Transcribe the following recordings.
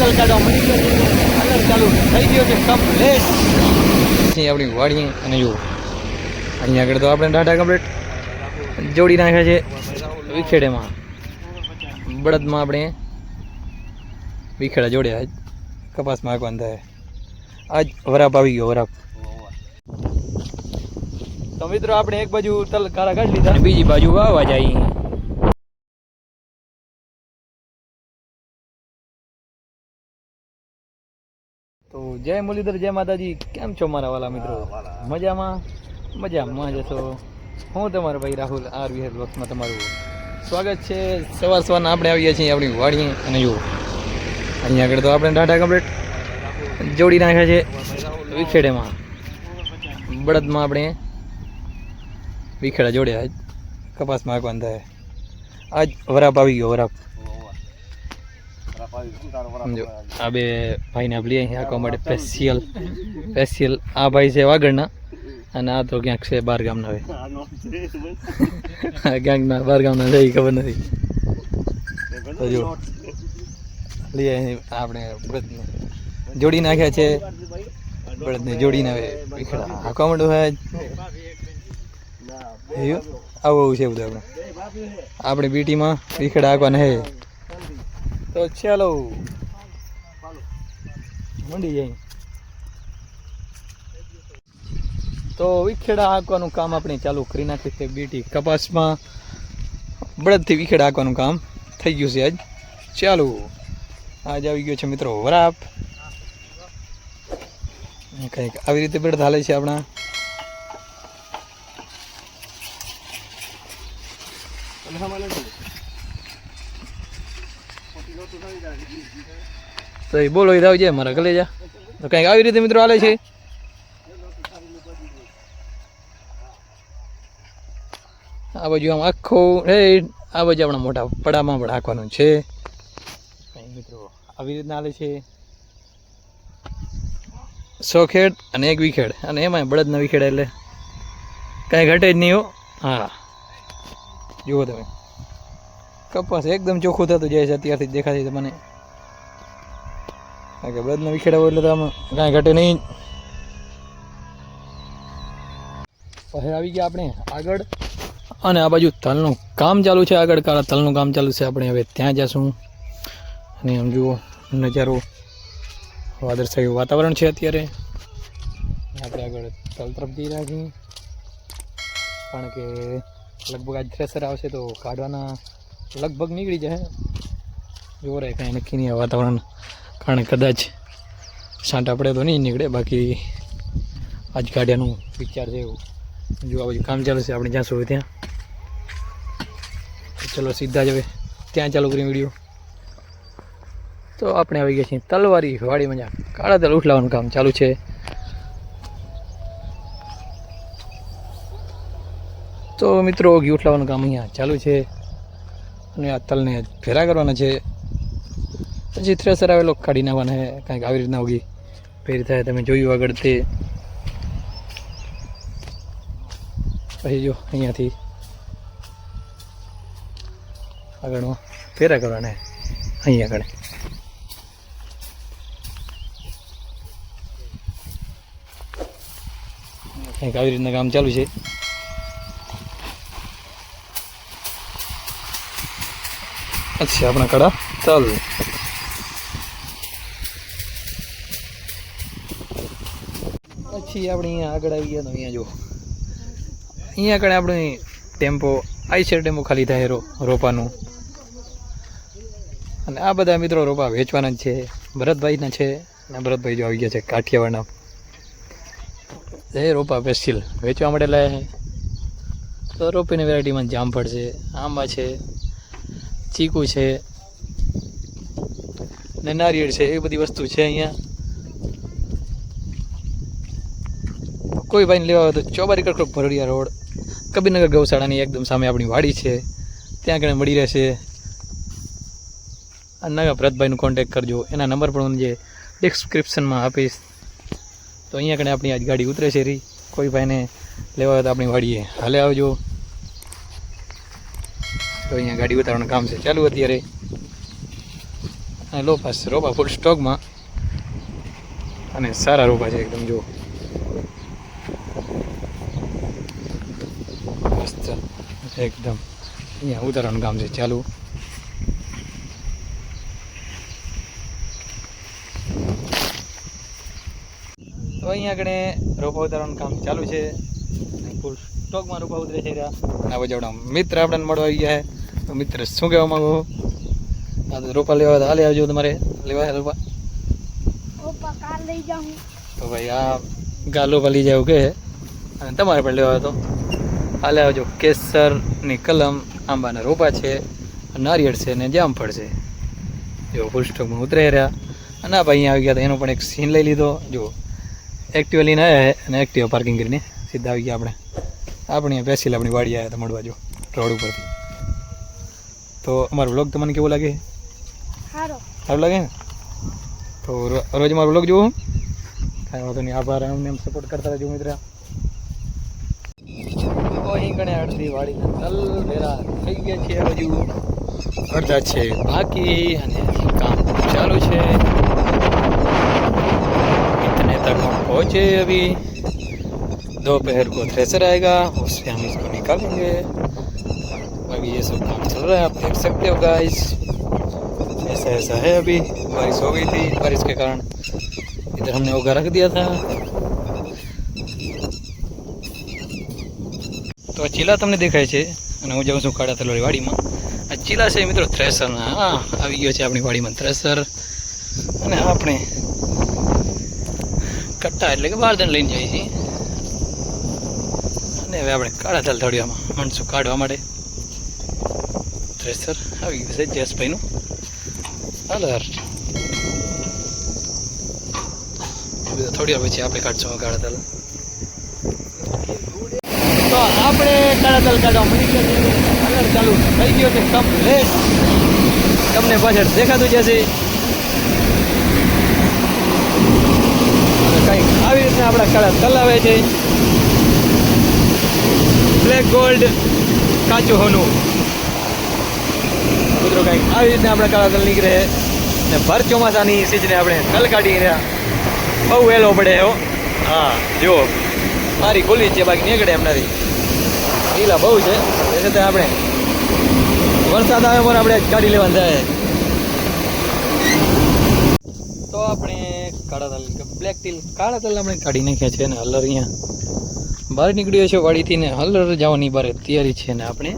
કાઢવા મળી કલર ચાલુ થઈ ગયો છે કમ્પ્લીટ અહીં આપણી વાડીએ અને જુઓ. અહીંયા આગળ તો આપણે ડાટા કમ્પ્લેટ જોડી નાખ્યા છે વિખેડેમાં. બળદમાં આપણે વિખેડા જોડ્યા આજ કપાસમાં આગવાનું થાય. આજ વરાપ આવી ગયો વરાપ. તો મિત્રો આપણે એક બાજુ તલ કાળા કાઢી લીધા. બીજી બાજુ વાવવા જઈએ તો જય મુરલીધર જય માતાજી. કેમ છો મારા વાલા મિત્રો? મજામાં? મજામાં જશો હું તમારો ભાઈ રાહુલ આર વિહર બ્લોક્સમાં તમારું સ્વાગત છે. સવાર સવારના આપણે આવીએ છીએ આપણી વાડીએ. અને જુઓ અહીંયા આગળ તો આપણે ડાટા કમ્પ્લેટ જોડી નાખ્યા છે વિખેડેમાં. બળદમાં આપણે વિખેડા જોડ્યા કપાસમાં આગવાન થાય. આજ વરાપ આવી ગયો વરાપ. સમજો આ બે ભાઈને આપણે અહીં હાંકવા માટે સ્પેશિયલ સ્પેશિયલ આ ભાઈ છે વાગડના અને આ તો ક્યાંક છે બાર ગામના હવે. ક્યાંકના બાર ગામના છે ખબર નથી. જો લઈએ આપણે બળદને જોડી નાખ્યા છે. બળદને જોડીને હવે વિખેડા હાંકવા માંડું હોય આવું આવું છે બધું આપણે. આપણે બીટીમાં વિખેડા હાંકવાના હે. તો ચાલો. મંડી જાય. તો વિખેડા હાંકવાનું કામ આપણે ચાલુ કરી નાખ્યું છે બીટી કપાસમાં. બળદથી વિખેડા હાંકવાનું કામ થઈ ગયું છે આજ. ચાલુ. આજ આવી ગયો છે મિત્રો વરાપ. કંઈક આવી રીતે બળદ હાલે છે આપણા. તો એ બોલો, એ છે મારા જા. તો કંઈક આવી રીતે મિત્રો હાલે છે. આ બાજુ આમ આખો એ આ બાજુ આપણા મોટા પડામાં પણ રાખવાનું છે. મિત્રો આવી રીતના હાલે છે. સો ખેડ અને એક વિખેડ. અને એમાં બળદના વિખેડ એટલે કાંઈ ઘટે જ નહીં હો. હા. જુઓ તમે. કપાસ એકદમ ચોખ્ખું થતું જાય છે અત્યારથી જ તમને કારણ કે બળદના વિખેડા હોય એટલે તો આમાં કાંઈ ઘટે નહીં. પછી આવી ગયા આપણે આગળ. અને આ બાજુ તલનું કામ ચાલુ છે આગળ કાળા તલનું કામ ચાલુ છે. આપણે હવે ત્યાં જશું. અને આમ જુઓ, નજારો વાદળછાયું વાતાવરણ છે અત્યારે. આપણે આગળ તલ તરફ જઈ રહ્યા છીએ. કારણ કે લગભગ આજ થ્રેસર આવશે તો કાઢવાના લગભગ નીકળી જાય જોવો રહે કાંઈ નક્કી નહીં વાતાવરણ. કારણ કદાચ સાંટા પડે તો નહીં નીકળે. બાકી આજ કાઢ્યાનું વિચાર છે એવું. જો આ કામ ચાલુ છે, આપણે જ્યાં સુધી ત્યાં. ચલો સીધા જ હવે ત્યાં ચાલુ કરીએ વીડિયો તો આપણે આવી ગયા છીએ તલવારી વાડી મજા. કાળા તલ ઉઠલાવાનું કામ ચાલુ છે. તો મિત્રો ઘી ઉઠલાવાનું કામ અહીંયા ચાલુ છે. અને આ તલને ફેરા કરવાના છે. પછી થ્રેસર આવેલો કાઢી નાખવાના કંઈક આવી રીતના ઉગી. ફેરી થાય, તમે જોયું આગળ તે. પછી જો, અહીંયાથી. આગળમાં ફેરા કરવાના અહીં આગળ. કંઈક આવી રીતના કામ ચાલુ છે. અચ્છા, આપણા કડા તલ પછી આપણે અહીંયા આગળ આવી ગયા તો અહીંયા જો. અહીંયા આગળ આપણે ટેમ્પો આઈ છે ટેમ્પો ખાલી થાય રો, રોપાનું. અને આ બધા મિત્રો રોપા વેચવાના છે. ભરતભાઈના છે. અને ભરતભાઈ જો આવી ગયા છે કાઠિયાવાડના. એ રોપા પેસ્ટિલ વેચવા માટે લાયા તો રોપીની વેરાયટીમાં જામફળ છે, આંબા છે, ચીકુ છે, ને નારિયેળ છે, એ બધી વસ્તુ છે અહીંયા. કોઈ ભાઈને લેવા હોય તો ચોબારી કડકડક ભરડિયા રોડ. કબીરનગર ગૌશાળાની એકદમ સામે આપણી વાડી છે. ત્યાં આગળ મળી રહેશે. નવા ભરતભાઈનું કોન્ટેક કરજો. એના નંબર પણ હું જે ડિસ્ક્રિપ્શનમાં આપીશ. તો અહીંયા આગળ આપણી આજ ગાડી ઉતરે છે રી. કોઈ ભાઈને લેવા હોય તો આપણી વાડીએ હાલે આવજો. તો અહીંયા ગાડી ઉતારવાનું કામ છે. ચાલુ અત્યારે. અને લો પાસ રોપા ફૂલ સ્ટોકમાં અને સારા રોપા છે એકદમ, જો. એકદમ. અહીંયા ઉતારવાનું કામ છે ચાલુ. તો અહીંયા આગળ રોપા ઉતારવાનું કામ ચાલુ છે. ફૂલ સ્ટોકમાં રોપા ઉતરે છે આ બાજુ આપણા મિત્ર આપણને મળવા આવી ગયા છે. તો મિત્ર શું કહેવા માંગો આ તો રોપા લેવા તો હાલે આવજો તમારે. લેવા રોપા? તો ભાઈ આ ગાલો લઈ જાવ કે? અને તમારે પણ લેવા તો. હાલે આવજો. કેસરની કલમ આંબાના રોપા છે નારિયેળ છે ને જામફળ છે. જો ફૂલ સ્ટોકમાં ઉતરાઈ રહ્યા. અને આ ભાઈ અહીંયા આવી ગયા તો એનો પણ એક સીન લઈ લીધો. જો એક્ટિવા લઈને આવ્યા અને એક્ટિવા પાર્કિંગ કરીને સીધા આવી ગયા આપણે. આપણે અહીંયા બેસી આપણી વાડી આવ્યા હતા મળવા જો રોડ ઉપરથી. તો અમારો બ્લોગ તમને કેવો લાગે? સારું. લાગે? ને તો રોજ અમારો બ્લોગ જોવો. કાંઈ વાંધો નહીં. આભાર અમને એમ સપોર્ટ કરતા રહેજો મિત્ર. અહીં કણે અડધી વાડીના તલ ભેરા થઈ ગયા છે હજુ અડધા છે બાકી અને કામ ચાલુ છે इतने तक हम पहुँचे अभी दोपहर को थ्रेसर आएगा उससे हम इसको निकालेंगे अभी ये सब काम चल रहा है आप देख सकते हो गाइस ऐसा ऐसा है अभी बारिश हो गई थी बारिश के कारण इधर हमने उगा रख दिया था તો ચીલા તમને દેખાય છે. અને હું જાઉં છું કાળા તલવાળી વાડીમાં. આ ચીલા છે મિત્રો થ્રેસરના. હા, આવી ગયો છે આપણી વાડીમાં થ્રેસર. અને આપણે કટ્ટા એટલે કે બારદન લઈને જઈએ છીએ અને હવે આપણે કાળા તલ થોડીમાં મણસું કાઢવા માટે. થ્રેસર આવી ગયું છે જયેશભાઈનું હાલર થોડી વાર પછી આપણે કાઢશું કાળા તલ. આપણે કાળા તલ કાઢવા મળી ગયા ચાલુ થઈ ગયો છે કમ્પ્લેટ તમને પાછળ દેખાતું જશે કંઈક આવી રીતના આપણા કાળા તલ આવે છે. બ્લેક ગોલ્ડ કાચું હોનું મિત્રો, કંઈક આવી રીતના આપણા કાળા તલ નીકળે ને ભર ચોમાસાની સીઝને આપણે તલ કાઢી રહ્યા. બહુ વહેલો પડે, હો. હા, જુઓ. મારી ખુલ્લી છે, બાકી નીકળે એમ લીલા બહુ છે. એ છતાં આપણે વરસાદ આવે પણ આપણે કાઢી લેવાનું થાય તો આપણે કાળા તલ બ્લેક ટીલ કાળા તલ આપણે કાઢી નાખ્યા છે ને હલર અહીંયા. બહાર નીકળ્યો છે વાડીથી ને હલર જવાની બારે તૈયારી છે ને આપણે.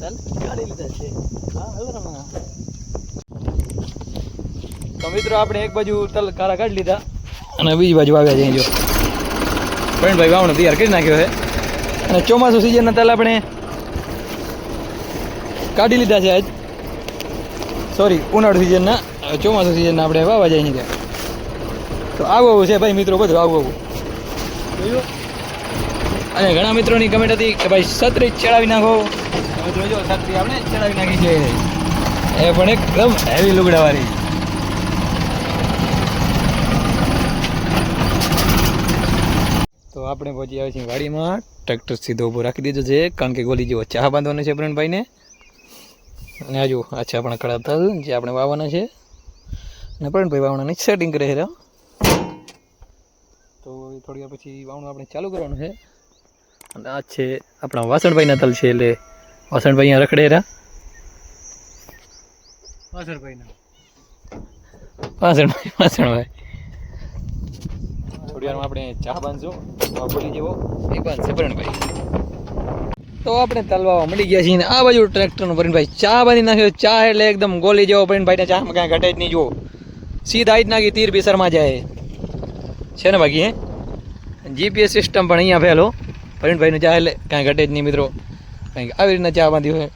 તલ કાઢી લીધા છે. હા, હલરમાં. તો મિત્રો આપણે એક બાજુ તલ કાળા કાઢી લીધા અને બીજી બાજુ આવ્યા જઈએ જો. પ્રવીણભાઈ વાવણો તૈયાર કરી નાખ્યો છે. અને ચોમાસું સિઝનના તલ આપણે કાઢી લીધા છે આજ. સોરી ઉનાળુ સિઝનના ચોમાસું સિઝનના આપણે વાવા જાય ત્યાં તો આવું આવું છે ભાઈ મિત્રો બધું આવું આવું. અને ઘણા મિત્રોની કમેન્ટ હતી કે ભાઈ છત્રી ચડાવી નાખો. જોજો છત્રી આપણે ચડાવી નાખી છે. એ પણ એકદમ હેવી લુગડાવાળી. આપણે પહોંચી આવે છીએ વાડીમાં. ટ્રેક્ટર સીધો ઊભો રાખી દીધો છે કારણ કે ગોલી જેવો ચા બાંધવાનો છે પ્રવીણભાઈને. અને આજુ આ છે આપણા કડા તલ જે આપણે વાવવાના છે. અને પ્રવીણભાઈ વાવણાની સેટિંગ કરે છે તો થોડી વાર પછી વાવણું આપણે ચાલુ કરવાનું છે. અને આ છે આપણા વાસણભાઈના તલ છે એટલે વાસણભાઈ અહીંયા રખડે રહ્યા. વાસણભાઈના. વાસણભાઈ વાસણભાઈ. થોડી વારમાં આપણે ચા બાંધજો બોલી જેવો એ બાંધશે પરણભાઈ. તો આપણે તલવા મળી ગયા છીએ આ બાજુ ટ્રેક્ટરનું પ્રવીણભાઈ ચા બાંધી નાખ્યો. ચા એટલે એકદમ ગોલી જેવો પ્રવીણભાઈને ચામાં કાંઈ ઘટે જ નહીં જુઓ. સીધા જ નાખી તીર બિસરમાં જાય. છે ને બાકી હે? જીપીએસ સિસ્ટમ પણ અહીંયા ફેલો પ્રવીણભાઈનું ચા એટલે કાંઈ ઘટે જ નહીં મિત્રો. કંઈક આવી રીતના ચા બાંધી હોય.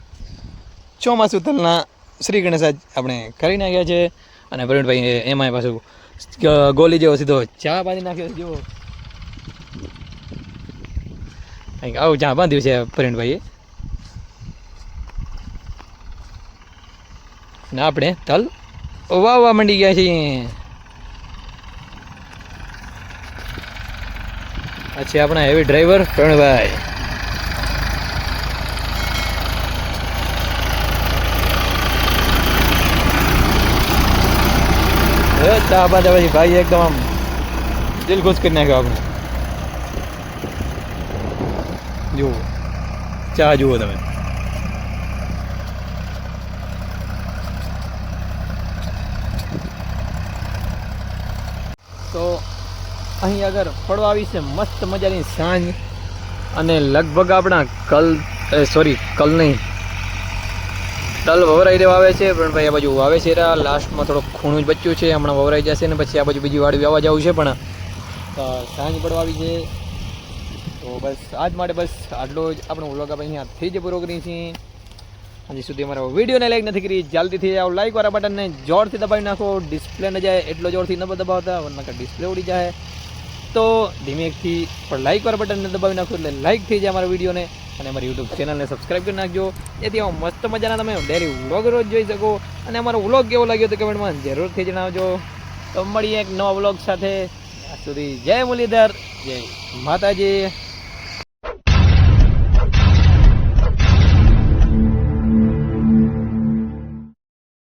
ચોમાસું તલના શ્રી ગણેશ આપણે કરી નાખ્યા છે. અને પ્રવીણભાઈ એમાંય પાછું ગોલી જેવો સીધો ચા બાંધી નાખ્યો જેવો આવું ચા બાંધ્યું છે પ્રવીણભાઈએ ને આપણે તલ વાવવા મંડી ગયા છીએ. અચ્છા આપણા હેવી ડ્રાઈવર પ્રવીણભાઈ ચા બાદ પછી ભાઈ, એકદમ આમ દિલ ખુશ કરી નાખ્યો આપણે. જુઓ, ચા જુઓ તમે. તો અહીં આગળ પડવા છે મસ્ત મજાની સાંજ અને લગભગ આપણા કલ સોરી કલ નહીં તલ વવરાઈ દેવા આવે છે, પણ ભાઈ આ બાજુ વાવે છે લાસ્ટમાં થોડુંક ખૂણું જ બચ્યું છે, હમણાં વવરાઈ જશે ને પછી આ બાજુ બીજી વાડી આવવા જવું છે પણ સાંજ પડવા આવી છે. તો બસ આજ માટે બસ આટલો જ આપણો વ્લોગ આપણે અહીંયાથી જ પૂરો કરીએ છીએ. હજી સુધી અમારો વિડીયોને લાઈક નથી કરી, જલ્દીથી આવો લાઈક વાળા બટનને જોરથી દબાવી નાખો. ડિસ્પ્લે ન જાય એટલો જોરથી ન દબાવતા, વરના ડિસ્પ્લે ઉડી જાય. તો ધીમેથી પણ લાઈક વાળા બટનને દબાવી નાખો એટલે લાઈક થઈ જાય અમારા વિડીયોને. અને અમારી યુટ્યુબ ચેનલને સબસ્ક્રાઈબ કરી નાખજો. જેથી આવો મસ્ત મજાના તમે ડેરી વ્લોગ રોજ જોઈ શકો. અને અમારો વ્લોગ કેવો લાગ્યો તો કમેન્ટમાં જરૂરથી જણાવજો. તો મળીએ એક નવા વ્લોગ સાથે. સુધી જય મુરલીધર, જય માતાજી.